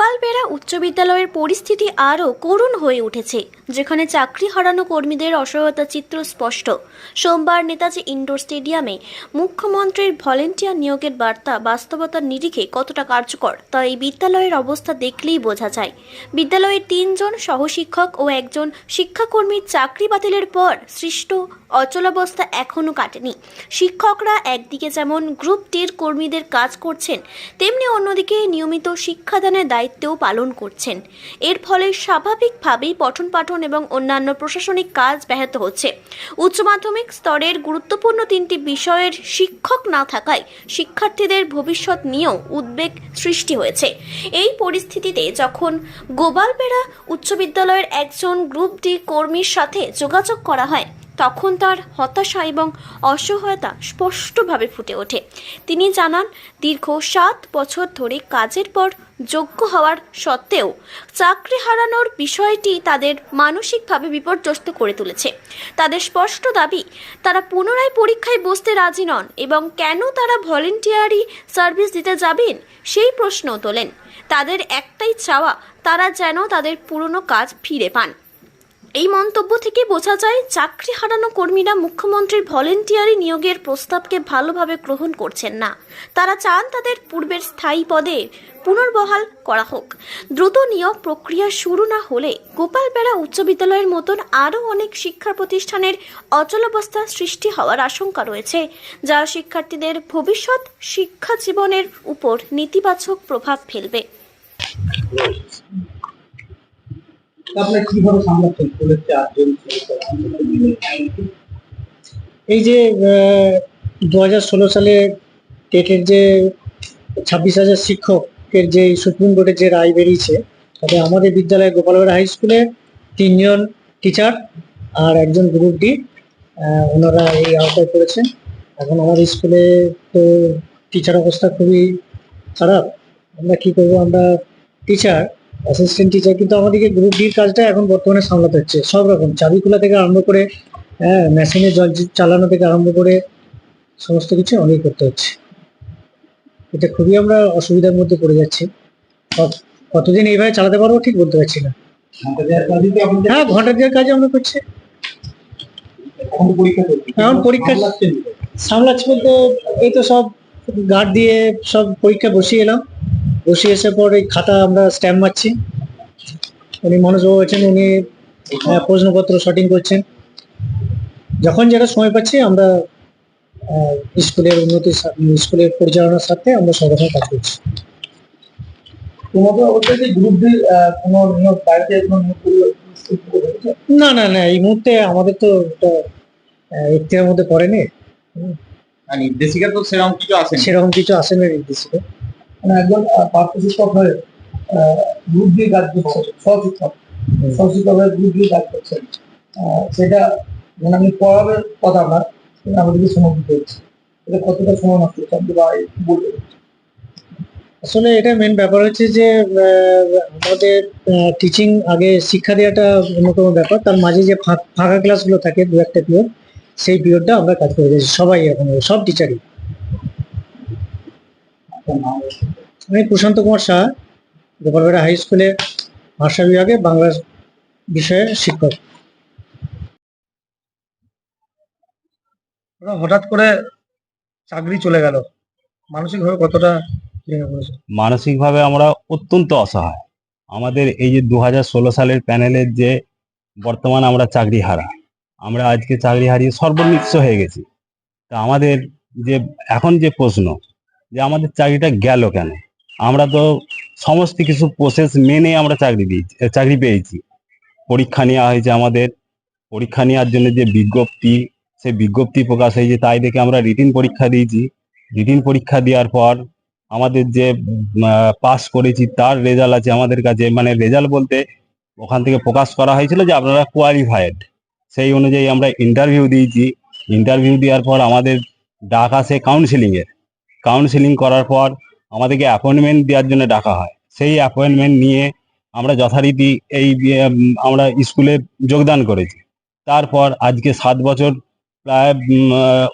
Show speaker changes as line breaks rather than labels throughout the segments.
গোপালবেড়া উচ্চ বিদ্যালয়ের পরিস্থিতি আরও করুণ হয়ে উঠেছে, যেখানে চাকরি হারানো কর্মীদের অসহায়তা চিত্র স্পষ্ট। সোমবার নেতাজি ইনডোর স্টেডিয়ামে মুখ্যমন্ত্রীর ভলেন্টিয়ার নিয়োগের বার্তা বাস্তবতার নিরিখে কতটা কার্যকর, তা এই বিদ্যালয়ের অবস্থা দেখলেই বোঝা যায়। বিদ্যালয়ের তিনজন সহশিক্ষক ও একজন শিক্ষাকর্মীর চাকরি বাতিলের পর সৃষ্ট অচলাবস্থা এখনও কাটেনি। শিক্ষকরা একদিকে যেমন গ্রুপ টির কর্মীদের কাজ করছেন, তেমনি অন্যদিকে নিয়মিত শিক্ষাদানের দায়িত্বও পালন করছেন। এর ফলে স্বাভাবিকভাবেই পঠন পাঠন এবং অন্যান্য প্রশাসনিক কাজ ব্যাহত হচ্ছে। উচ্চ মাধ্যমিক স্তরের গুরুত্বপূর্ণ তিনটি বিষয়ের শিক্ষক না থাকায় শিক্ষার্থীদের ভবিষ্যৎ নিয়েও উদ্বেগ সৃষ্টি হয়েছে। এই পরিস্থিতিতে যখন গোপালবেড়া উচ্চ বিদ্যালয়ের একজন গ্রুপ ডি কর্মীর সাথে যোগাযোগ করা হয় তখন তার হতাশা এবং অসহায়তা স্পষ্টভাবে ফুটে ওঠে। তিনি জানান, দীর্ঘ সাত বছর ধরে কাজের পর যোগ্য হওয়ার সত্ত্বেও চাকরি হারানোর বিষয়টি তাদের মানসিকভাবে বিপর্যস্ত করে তুলেছে। তাদের স্পষ্ট দাবি, তারা পুনরায় পরীক্ষায় বসতে রাজি নন এবং কেন তারা ভলেন্টিয়ারি সার্ভিস দিতে যাবেন সেই প্রশ্ন তোলেন। তাদের একটাই চাওয়া, তারা যেন তাদের পুরনো কাজ ফিরে পান। এই মন্তব্য থেকে বোঝা যায়, চাকরি হারানো কর্মীরা মুখ্যমন্ত্রীর ভলেন্টিয়ারি নিয়োগের প্রস্তাবকে ভালোভাবে গ্রহণ করছেন না। তারা চান তাদের পূর্বের স্থায়ী পদে পুনর্বহাল করা হোক। দ্রুত নিয়োগ প্রক্রিয়া শুরু না হলে গোপালবেড়া উচ্চ বিদ্যালয়ের মতন আরও অনেক শিক্ষা প্রতিষ্ঠানের অচলাবস্থা সৃষ্টি হওয়ার আশঙ্কা রয়েছে, যা শিক্ষার্থীদের ভবিষ্যৎ শিক্ষা জীবনের উপর নেতিবাচক প্রভাব ফেলবে।
আপনার কীভাবে সামলাচ্ছেন? স্কুলের চারজন
এই যে দু হাজার ষোলো সালে টেটের যে ছাব্বিশ হাজার শিক্ষকের যে সুপ্রিম কোর্টের যে রায় বেরিয়েছে, তাতে আমাদের বিদ্যালয়ে গোপালগড় হাই স্কুলে তিনজন টিচার আর একজন গ্রুপ ডি ওনারা এই আওতায় পড়েছেন। এখন আমাদের স্কুলে তো টিচার অবস্থা খুবই খারাপ। আমরা কি করব? আমরা টিচার অ্যাসিস্ট্যান্ট টিচার কিন্তু আমাদেরকে গ্রুপ ডির কাজটা এখন বর্তমানে সামলাতে হচ্ছে। সব রকম চাবি খোলা থেকে আরম্ভ করে হ্যাঁ মেশিনে জল চালানো থেকে আরম্ভ করে সমস্ত কিছু অনেক করতে হচ্ছে। এটা খুবই আমরা অসুবিধার মধ্যে পড়ে যাচ্ছি। কতদিন এইভাবে চালাতে পারব ঠিক বলতে পারছি না। হ্যাঁ ঘণ্টা দেওয়ার কাজ আমরা করছি।
এখন পরীক্ষা
সামলাচ্ছি বলতে এই তো সব গার্ড দিয়ে সব পরীক্ষা বসিয়ে এলাম। বসিয়ে এসে পর এই খাতা আমরা স্ট্যাম্প মারছি। উনি মনোজবাবু আছেন উনি প্রশ্নপত্র শটিং করছেন। যখন যেটা সময় পাচ্ছি আমরা স্কুলের উন্নতি স্কুলের পরিচালনার সাথে আমরা রকম কাজ করছি।
তোমাদের অবস্থা যে গ্রুপ ডি কোনো নিয়োগ বাড়িতে?
না না না এই মুহূর্তে আমাদের তো এটা ইতিহার মধ্যে পড়েনি।
নির্দেশিকা তো সেরকম কিছু আসেনি।
সেরকম কিছু আসেনি নির্দেশিত
মানে একজন আহ, পার্শ্ব শিক্ষক হয়ে গ্রুপ দিয়ে কাজ করছে সহশিক্ষক। সহশিক্ষক হয়ে গ্রুপ দিয়ে কাজ করছেন। সেটা মানে আমি পড়াবের কথা কিন্তু আমাদেরকে সময় দিতে হচ্ছে। এটা কতটা সময় নষ্ট হচ্ছে আপনি বা বলবেন?
আসলে এটা মেন ব্যাপার হচ্ছে যে আমাদের টিচিং আগে শিক্ষা দেওয়াটা অন্যতম ব্যাপার। তার মাঝে যে ফাঁক- ক্লাসগুলো থাকে দু একটা পিরিয়ড সেই পিরিয়ডটা আমরা কাজ করে যাচ্ছি সবাই এখন সব টিচারই
আপনার
আমি প্রশান্ত কুমার শাহ গোপালবেড়া হাই স্কুলে ভাষা বিভাগে বাংলা বিষয়ের শিক্ষক।
হঠাৎ করে চাকরি চলে গেল। মানসিকভাবে কতটা
মানসিকভাবে আমরা অত্যন্ত অসহায়। আমাদের এই যে দু হাজার ষোলো সালের প্যানেলের যে বর্তমান আমরা চাকরি হারা আমরা আজকে চাকরি হারিয়ে সর্বনিচ্ছ হয়ে গেছি। তা আমাদের যে, এখন যে প্রশ্ন যে আমাদের চাকরিটা গেল কেন? আমরা তো সমস্ত কিছু প্রসেস মেনে আমরা চাকরি দিয়েছি চাকরি পেয়েছি। পরীক্ষা নেওয়া হয়েছে আমাদের। পরীক্ষা নেওয়ার জন্য যে বিজ্ঞপ্তি সেই বিজ্ঞপ্তি প্রকাশ হয়েছে, তাই দেখে আমরা রিটিন পরীক্ষা দিয়েছি। রিটিন পরীক্ষা দেওয়ার পর আমাদের যে পাস করেছি, তার রেজাল্ট আছে আমাদের কাছে। মানে রেজাল্ট বলতে ওখান থেকে প্রকাশ করা হয়েছিল যে আপনারা কোয়ালিফাইড সেই অনুযায়ী আমরা ইন্টারভিউ দিয়েছি। ইন্টারভিউ দেওয়ার পর আমাদের ডাক আসে কাউন্সিলিং এর। কাউন্সিলিং করার পর আমাদেরকে অ্যাপয়েন্টমেন্ট দেওয়ার জন্য ডাকা হয়। সেই অ্যাপয়েন্টমেন্ট নিয়ে আমরা যথারীতি এই আমরা স্কুলে যোগদান করেছি। তারপর আজকে সাত বছর প্রায়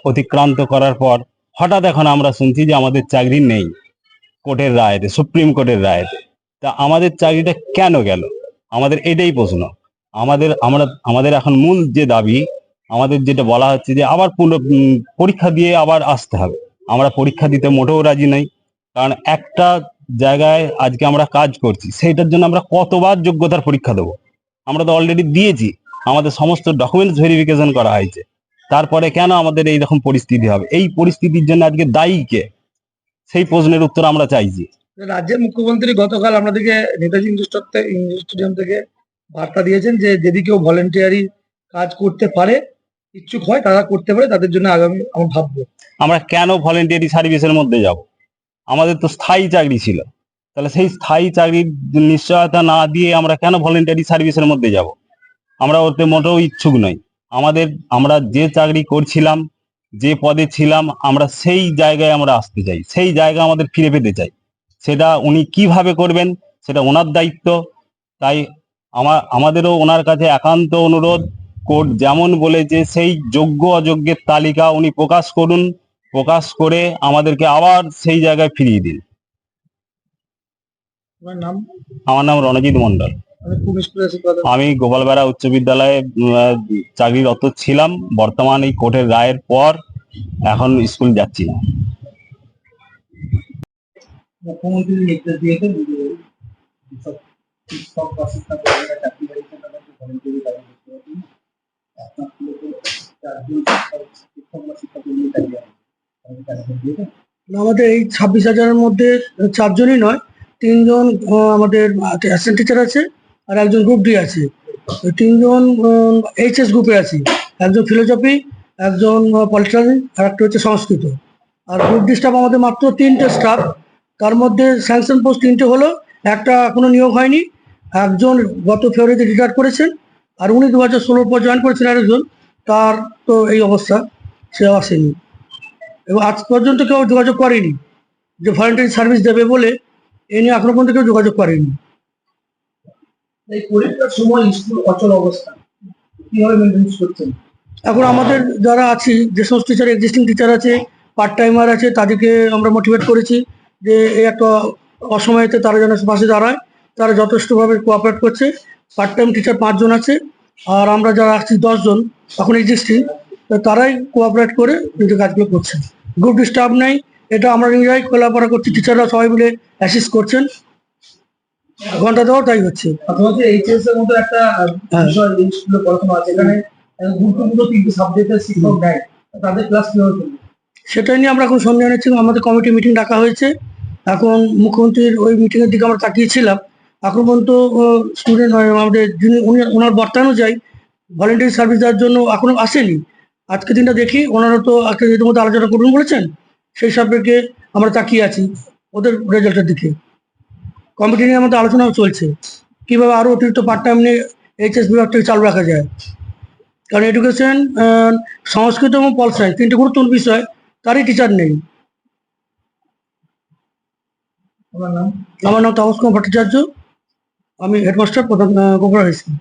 অতিক্রান্ত করার পর হঠাৎ এখন আমরা শুনছি যে আমাদের চাকরি নেই কোর্টের রায়তে, সুপ্রিম কোর্টের রায়তে। তা আমাদের চাকরিটা কেন গেল? আমাদের এটাই প্রশ্ন। আমাদের, আমরা, আমাদের এখন মূল যে দাবি, আমাদের যেটা বলা হচ্ছে যে আবার পুনঃ পরীক্ষা দিয়ে আবার আসতে হবে। আমরা পরীক্ষা দিতে মোটেও রাজি নাই। কারণ একটা জায়গায় আজকে আমরা কাজ করছি, সেইটার জন্য আমরা কতবার যোগ্যতার পরীক্ষা দেবো? আমরা তো অলরেডি দিয়েছি, আমাদের সমস্ত ডকুমেন্টস ভেরিফিকেশন করা হয়েছে। তারপরে কেন আমাদের এই রকম পরিস্থিতি হবে? এই পরিস্থিতির জন্য আজকে দায়ী কে? সেই প্রশ্নের উত্তর আমরা চাইছি।
রাজ্যের মুখ্যমন্ত্রী গতকাল আপনাদেরকে নেতাজি ইন্ডাস্ট্রি থেকে স্টেডিয়াম থেকে বার্তা দিয়েছেন যে যদি কেউ ভলেন্টিয়ারি কাজ করতে পারে ইচ্ছুক হয় তারা করতে পারে, তাদের জন্য আগামী আমরা ভাববো।
আমরা কেন ভলেন্টিয়ারি সার্ভিসের মধ্যে যাব? আমাদের তো স্থায়ী চাকরি ছিল। তাহলে সেই স্থায়ী চাকরির নিশ্চয়তা না দিয়ে আমরা কেন ভলেন্টিয়ারি সার্ভিসের মধ্যে যাব? আমরা ওতে মোটেও ইচ্ছুক নই। আমাদের, আমরা যে চাকরি করছিলাম, যে পদে ছিলাম, আমরা সেই জায়গায় আমরা আসতে চাই। সেই জায়গা আমাদের ফিরে পেতে চাই। সেটা উনি কীভাবে করবেন, সেটা ওনার দায়িত্ব। তাই আমার আমাদেরও ওনার কাছে একান্ত অনুরোধ কোর্ট যেমন বলেছে সেই যোগ্য অযোগ্যের তালিকা উনি প্রকাশ করুন প্রকাশ করে আমাদেরকে আবার সেই জায়গায় ফিরিয়ে দিন।
নাম?
আমার নাম রণজিৎ মন্ডল
আমি
আমি গোপালবেড়া উচ্চ বিদ্যালয়ে চাকরিরত ছিলাম। বর্তমান এই কোর্টের রায়ের পর এখন স্কুল যাচ্ছি না।
মুখ্যমন্ত্রী আমাদের এই ছাব্বিশ হাজারের মধ্যে চারজনই নয়, তিনজন আমাদের অ্যাসিস্ট্যান্ট টিচার আছে আর একজন গ্রুপ ডি আছে। তিনজন এইচএস গ্রুপে আছি। একজন ফিলোসফি একজন পলিটিক্যাল আর একটা হচ্ছে সংস্কৃত। আর গ্রুপ ডি স্টাফ আমাদের মাত্র তিনটে স্টাফ তার মধ্যে স্যাংশন পোস্ট তিনটে হলো, একটা এখনও নিয়োগ হয়নি। একজন গত ফেব্রুয়ারিতে রিটায়ার করেছেন। আর উনি দু হাজার ষোলোর পর জয়েন করেছেন আরেকজন তার তো এই অবস্থা সে আসেনি। এবং আজ পর্যন্ত কেউ যোগাযোগ করেনি যে ভলেন্টারি সার্ভিস দেবে বলে এ নিয়ে এখনও পর্যন্ত কেউ যোগাযোগ করেনি। এই পরীক্ষার সময় স্কুল অচল অবস্থা কীভাবে মেনটেন্স করছেন? এখন আমাদের যারা আছি যে সমস্ত টিচার এক্সিস্টিং টিচার আছে পার্ট টাইমার আছে তাদেরকে আমরা মোটিভেট করেছি যে এই একটা অসময়েতে তারা যেন পাশে দাঁড়ায় তারা যথেষ্টভাবে কোঅপারেট করছে। পার্ট টাইম টিচার পাঁচজন আছে আর আমরা যারা আসছি দশজন এখন এক্সিস্টিং তারাই কোঅপারেট করে নিজের কাজগুলো করছে। গ্রুপ ডিস্টার্ব নেই এটা আমরা নিজেরাই খোলাপড়া করছি টিচাররা সবাই মিলে অ্যাসিস্ট করছেন। ঘণ্টা দেওয়াও তাই হচ্ছে।
এইচএস এর মতো একটা
হ্যাঁ।
বিষয় এই পড়াশোনা আছে এখানে গুরুত্বপূর্ণ তিনটি সাবজেক্টের শিক্ষক নেয় তাদের ক্লাস কীভাবে
সেটাই নিয়ে আমরা এখন সন্ধ্যা নিচ্ছি আমাদের কমিটি মিটিং ডাকা হয়েছে। এখন মুখ্যমন্ত্রীর ওই মিটিং এর দিকে আমরা তাকিয়েছিলাম এখন পর্যন্ত স্টুডেন্ট আমাদের যিনি উনি ওনার বার্তা অনুযায়ী ভলেন্টারি সার্ভিস দেওয়ার জন্য এখনও আসেনি। আজকে দিনটা দেখি, ওনারা তো আজকে ইতিমধ্যে আলোচনা করবেন বলেছেন, সেই সাপেক্ষে আমরা তাকিয়ে আছি ওদের রেজাল্টের দিকে। কমিটি নিয়ে আমাদের আলোচনাও চলছে, কীভাবে আরও অতিরিক্ত পার্ট টাইম নিয়ে এইচএস বিভাগটাকে চালু রাখা যায়। কারণ এডুকেশন সংস্কৃত এবং পল সায়েন্স তিনটে গুরুত্বপূর্ণ বিষয়, তারই টিচার নেই।
আমার নাম
আমার নাম তাপস কুমার ভট্টাচার্য। আমি হেডমাস্টার প্রধান গোবরা স্কুল